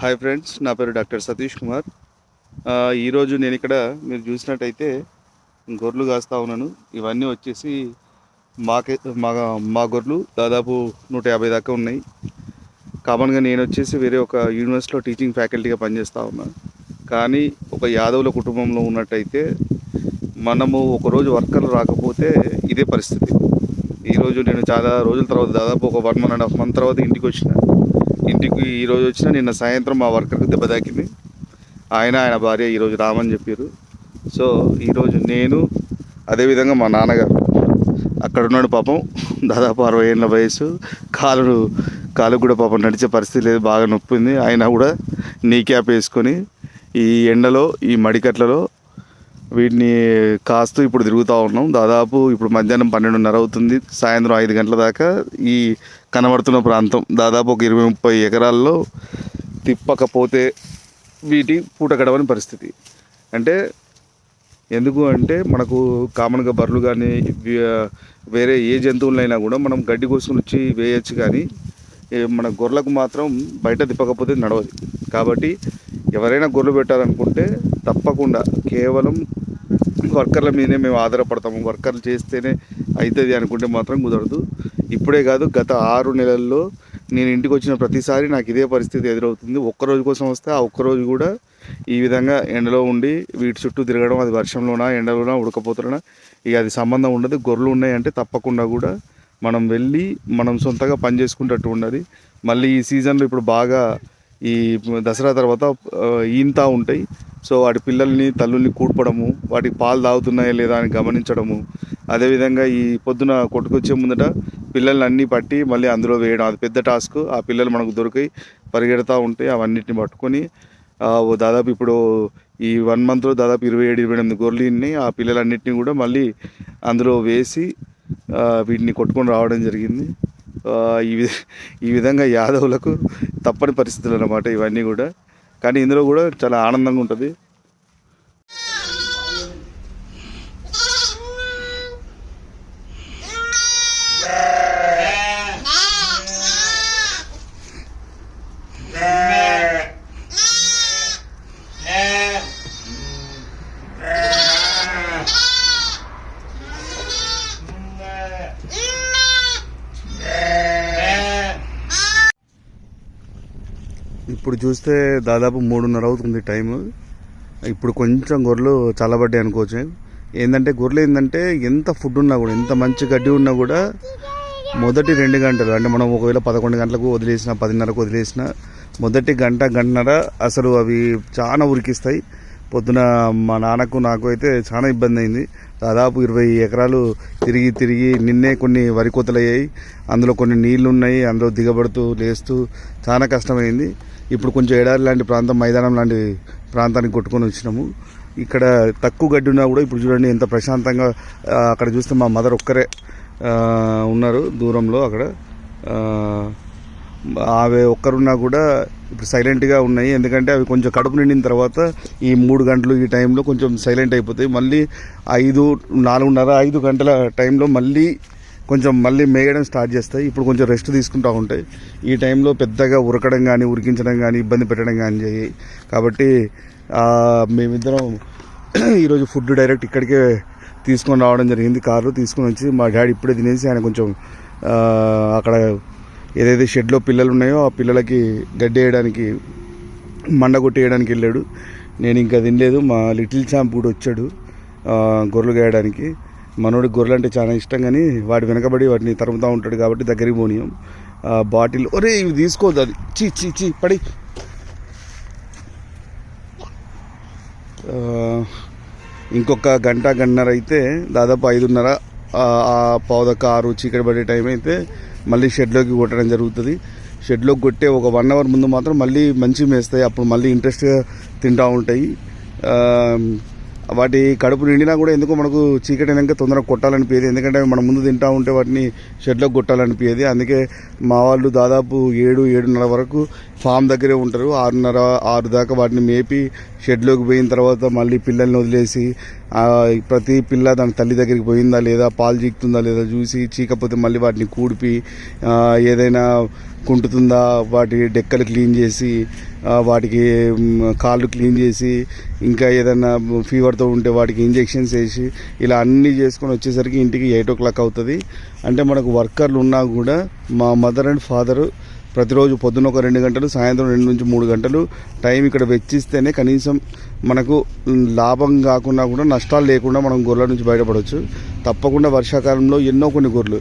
Hi friends నా పేరు doctor Satish Kumar. ఈరోజు నేను ఇక్కడ మీరు చూసినట్టయితే గొర్రెలు కాస్తా ఉన్నాను. ఇవన్నీ వచ్చేసి మాకే మా మా గొర్రెలు దాదాపు నూట యాభై దాకా ఉన్నాయి. కామన్గా నేను వచ్చేసి వేరే ఒక యూనివర్సిటీలో టీచింగ్ ఫ్యాకల్టీగా పనిచేస్తూ ఉన్నా. కానీ ఒక యాదవుల కుటుంబంలో ఉన్నట్టయితే మనము ఒకరోజు వర్కర్లు రాకపోతే ఇదే పరిస్థితి. ఈరోజు నేను చాలా రోజుల తర్వాత దాదాపు ఒక one one and half month తర్వాత ఇంటికి వచ్చిన. ఇంటికి ఈరోజు వచ్చిన నిన్న సాయంత్రం మా వర్కర్కి దెబ్బ తాకింది. ఆయన ఆయన భార్య ఈరోజు రామని చెప్పారు. సో ఈరోజు నేను అదేవిధంగా మా నాన్నగారు. అక్కడ ఉన్నాడు పాపం. దాదాపు అరవై ఏళ్ళ వయసు. కాలు కాలు కూడా పాపం నడిచే పరిస్థితి లేదు. బాగా నొప్పింది. ఆయన కూడా నీ క్యాప్ వేసుకొని ఈ ఎండలో ఈ మడికట్లలో వీటిని కాస్తూ ఇప్పుడు తిరుగుతూ ఉన్నాం. దాదాపు ఇప్పుడు మధ్యాహ్నం పన్నెండున్నర అవుతుంది. సాయంత్రం ఐదు గంటల దాకా ఈ కనబడుతున్న ప్రాంతం దాదాపు ఒక ఇరవై ముప్పై ఎకరాల్లో తిప్పకపోతే వీటి పూట గడవని పరిస్థితి. అంటే ఎందుకు అంటే మనకు కామన్గా బర్రెలు కానీ వేరే ఏ జంతువులైనా కూడా మనం గడ్డి కోసుకుని వచ్చి వేయచ్చు కానీ మన గొర్రెలకు మాత్రం బయట తిప్పకపోతే నడవదు. కాబట్టి ఎవరైనా గొర్రెలు పెట్టాలనుకుంటే తప్పకుండా కేవలం వర్కర్ల మీదనే మేము ఆధారపడతాము. వర్కర్లు చేస్తేనే అవుతుంది అనుకుంటే మాత్రం కుదరదు. ఇప్పుడే కాదు గత ఆరు నెలల్లో నేను ఇంటికి వచ్చిన ప్రతిసారి నాకు ఇదే పరిస్థితి ఎదురవుతుంది. ఒక్కరోజు కోసం వస్తే ఆ ఒక్కరోజు కూడా ఈ విధంగా ఎండలో ఉండి వీటి చుట్టూ తిరగడం అది వర్షంలోనా ఎండలోనా ఉడకపోతున్నా ఇక అది సంబంధం ఉండదు. గొర్రెలు ఉన్నాయంటే తప్పకుండా కూడా మనం వెళ్ళి మనం సొంతగా పని చేసుకుంటట్టు ఉండదు మళ్ళీ ఈ సీజన్లో ఇప్పుడు బాగా ఈ దసరా తర్వాత ఆ, ఈంతా ఉంటాయి. సో వాటి పిల్లల్ని తల్లుల్ని కూడ్పడము వాటికి పాలు తాగుతున్నాయా లేదా అని గమనించడము. అదేవిధంగా ఈ పొద్దున కొట్టుకొచ్చే ముందట పిల్లల్ని అన్నీ పట్టి మళ్ళీ అందులో వేయడం. అది పెద్ద టాస్క్. ఆ పిల్లలు మనకు దొరికాయి పరిగెడతా ఉంటే అవన్నిటిని పట్టుకొని ఓ దాదాపు ఇప్పుడు ఈ వన్ మంత్లో దాదాపు ఇరవై ఏడు ఇరవై ఎనిమిది గొర్రెలు ఆ పిల్లలన్నింటినీ కూడా మళ్ళీ అందులో వేసి వీటిని కొట్టుకొని రావడం జరిగింది. ఈ వి- ఈ విధంగా యాదవులకు తప్పని పరిస్థితులు అన్నమాట ఇవన్నీ కూడా. కానీ ఇందులో కూడా చాలా ఆనందంగా ఉంటుంది. ఇప్పుడు చూస్తే దాదాపు మూడున్నర అవుతుంది టైం ఇప్పుడు కొంచెం గొర్రెలు చల్లబడ్డాయి అనుకోవచ్చు. ఏంటంటే గొర్రెలు ఏంటంటే ఎంత ఫుడ్ ఉన్నా కూడా ఎంత మంచి గడ్డి ఉన్నా కూడా మొదటి రెండు గంటలు అంటే మనం ఒకవేళ పదకొండు గంటలకు వదిలేసిన పదిన్నరకు వదిలేసిన మొదటి గంట గంటన్నర అసలు అవి చాలా ఉరికిస్తాయి. పొద్దున మా నాన్నకు నాకు అయితే చాలా ఇబ్బంది అయింది. దాదాపు ఇరవై ఎకరాలు తిరిగి తిరిగి నిన్నే కొన్ని వరి కోతలు అయ్యాయి అందులో కొన్ని నీళ్ళు ఉన్నాయి అందులో దిగబడుతూ లేస్తూ చాలా కష్టమైంది. ఇప్పుడు కొంచెం ఎడారి లాంటి ప్రాంతం మైదానం లాంటి ప్రాంతానికి కొట్టుకొని వచ్చినాము. ఇక్కడ తక్కువ గడ్డి ఉన్నా కూడా ఇప్పుడు చూడండి ఎంత ప్రశాంతంగా అక్కడ చూస్తే మా మదర్ ఒక్కరే ఉన్నారు దూరంలో అక్కడ. అవి ఒక్కరున్నా కూడా ఇప్పుడు సైలెంట్గా ఉన్నాయి. ఎందుకంటే అవి కొంచెం కడుపు నిండిన తర్వాత ఈ మూడు గంటలు ఈ టైంలో కొంచెం సైలెంట్ అయిపోతాయి. మళ్ళీ ఐదు నాలుగున్నర ఐదు గంటల టైంలో మళ్ళీ కొంచెం మళ్ళీ మేయడం స్టార్ట్ చేస్తాయి. ఇప్పుడు కొంచెం రెస్ట్ తీసుకుంటూ ఉంటాయి ఈ టైంలో పెద్దగా ఉరకడం కానీ ఉరికించడం కానీ ఇబ్బంది పెట్టడం కానీ చేయి. కాబట్టి మేమిద్దరం ఈరోజు ఫుడ్ డైరెక్ట్ ఇక్కడికే తీసుకొని రావడం జరిగింది. కారు తీసుకొని వచ్చి మా డాడీ ఇప్పుడే తినేసి ఆయన కొంచెం అక్కడ ఏదైతే షెడ్లో పిల్లలు ఉన్నాయో ఆ పిల్లలకి గడ్డి వేయడానికి మండ కొట్టేయడానికి వెళ్ళాడు. నేను ఇంకా తినలేదు. మా లిటిల్ ఛాంప్ కూడా వచ్చాడు గొర్రెలు గాయడానికి. మనోడికి గొర్రెలు అంటే చాలా ఇష్టం కానీ వాడు వెనకబడి వాటిని తరుముతూ ఉంటాడు కాబట్టి దగ్గరికి పోనీయం. బాటిల్ ఒరే ఇవి తీసుకోవద్దు అది. చీ చీ చీ పడి. ఇంకొక గంట గంటన్నర అయితే దాదాపు ఐదున్నర ఆ, పావుదక్క ఆరు చీకటి పడే టైం అయితే మళ్ళీ షెడ్లోకి కొట్టడం జరుగుతుంది. షెడ్లోకి కొట్టే ఒక వన్ అవర్ ముందు మాత్రం మళ్ళీ మంచి మేస్తాయి. అప్పుడు మళ్ళీ ఇంట్రెస్ట్గా తింటూ ఉంటాయి. వాటి కడుపు నిండినా కూడా ఎందుకో మనకు చీకటి అయినాక తొందరగా కొట్టాలనిపించేది ఎందుకంటే మనం ముందు తింటా ఉంటే వాటిని షెడ్లోకి కొట్టాలనిపించేది అందుకే మా వాళ్ళు దాదాపు ఏడు ఏడున్నర వరకు ఫామ్ దగ్గరే ఉంటారు. ఆరున్నర ఆరు దాకా వాటిని మేపి షెడ్లోకి పోయిన తర్వాత మళ్ళీ పిల్లల్ని వదిలేసి ప్రతి పిల్ల దాని తల్లి దగ్గరికి పోయిందా లేదా పాలు చీకుతుందా లేదా చూసి చీకపోతే మళ్ళీ వాటిని కూడిపి ఏదైనా కుంటుతుందా వాటి డెక్కలు క్లీన్ చేసి వాటికి కాళ్ళు క్లీన్ చేసి ఇంకా ఏదైనా ఫీవర్తో ఉంటే వాటికి ఇంజెక్షన్స్ వేసి ఇలా అన్నీ చేసుకొని వచ్చేసరికి ఇంటికి ఎయిట్ ఓ క్లాక్ అవుతుంది. అంటే మనకు వర్కర్లు ఉన్నా కూడా మా మదర్ అండ్ ఫాదరు ప్రతిరోజు పొద్దున ఒక రెండు గంటలు సాయంత్రం రెండు నుంచి మూడు గంటలు టైం ఇక్కడ వెచ్చిస్తేనే కనీసం మనకు లాభం కాకుండా కూడా నష్టాలు లేకుండా మనం గొర్రెల నుంచి బయటపడవచ్చు తప్పకుండా వర్షాకాలంలో ఎన్నో కొన్ని గొర్రెలు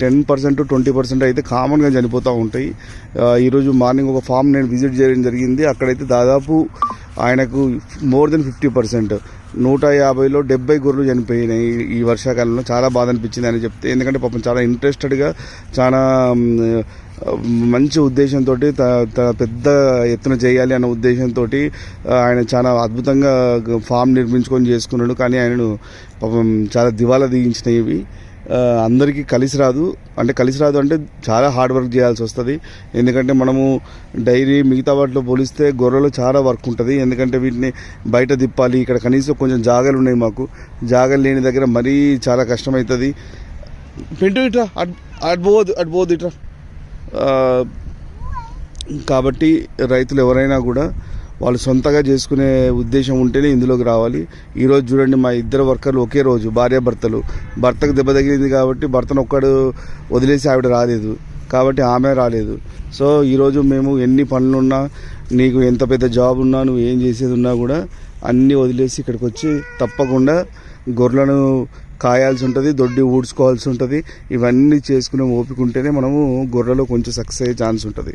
టెన్ పర్సెంట్ ట్వంటీ పర్సెంట్ అయితే కామన్గా చనిపోతూ ఉంటాయి. ఈరోజు మార్నింగ్ ఒక ఫామ్ నేను విజిట్ చేయడం జరిగింది. అక్కడైతే దాదాపు ఆయనకు మోర్ దెన్ ఫిఫ్టీ పర్సెంట్ నూట యాభైలో డెబ్బై గొర్రెలు చనిపోయినాయి ఈ- వర్షాకాలంలో. చాలా బాధ అనిపించింది అని చెప్తే. ఎందుకంటే పాపం చాలా ఇంట్రెస్టెడ్గా చాలా మంచి ఉద్దేశంతో పెద్ద ఎత్తున చేయాలి అన్న ఉద్దేశంతో ఆయన చాలా అద్భుతంగా ఫామ్ నిర్మించుకొని చేసుకున్నాడు. కానీ ఆయనను పాపం చాలా దివాలా దిగించినవి. అందరికీ కలిసి రాదు. అంటే కలిసి రాదు అంటే చాలా హార్డ్ వర్క్ చేయాల్సి వస్తుంది. ఎందుకంటే మనము డైరీ మిగతా వాటిలో పోలిస్తే గొర్రెలు చాలా వర్క్ ఉంటుంది. ఎందుకంటే వీటిని బయట తిప్పాలి. ఇక్కడ కనీసం కొంచెం జాగాలు ఉన్నాయి మాకు. జాగాలు లేని దగ్గర మరీ చాలా కష్టమవుతుంది పెంటు ఇట్రా అటు పోవద్దు అటు పోవద్దు ఇట్రా. కాబట్టి రైతులు ఎవరైనా కూడా వాళ్ళు సొంతగా చేసుకునే ఉద్దేశం ఉంటేనే ఇందులోకి రావాలి. ఈరోజు చూడండి మా ఇద్దరు వర్కర్లు ఒకే రోజు భార్యాభర్తలు భర్తకు దెబ్బ తగిలింది కాబట్టి భర్తను ఒక్కడు వదిలేసి ఆవిడ రాలేదు. కాబట్టి ఆమె రాలేదు. సో ఈరోజు మేము ఎన్ని పనులున్నా నీకు ఎంత పెద్ద జాబ్ ఉన్నా నువ్వు ఏం చేసేది ఉన్నా కూడా అన్నీ వదిలేసి ఇక్కడికి వచ్చి తప్పకుండా గొర్రెలను కాయాల్సి ఉంటుంది దొడ్డి ఊడ్చుకోవాల్సి ఉంటుంది. ఇవన్నీ చేసుకునే ఓపిక ఉంటేనే మనము గొర్రెలో కొంచెం సక్సెస్ అయ్యే ఛాన్స్ ఉంటుంది.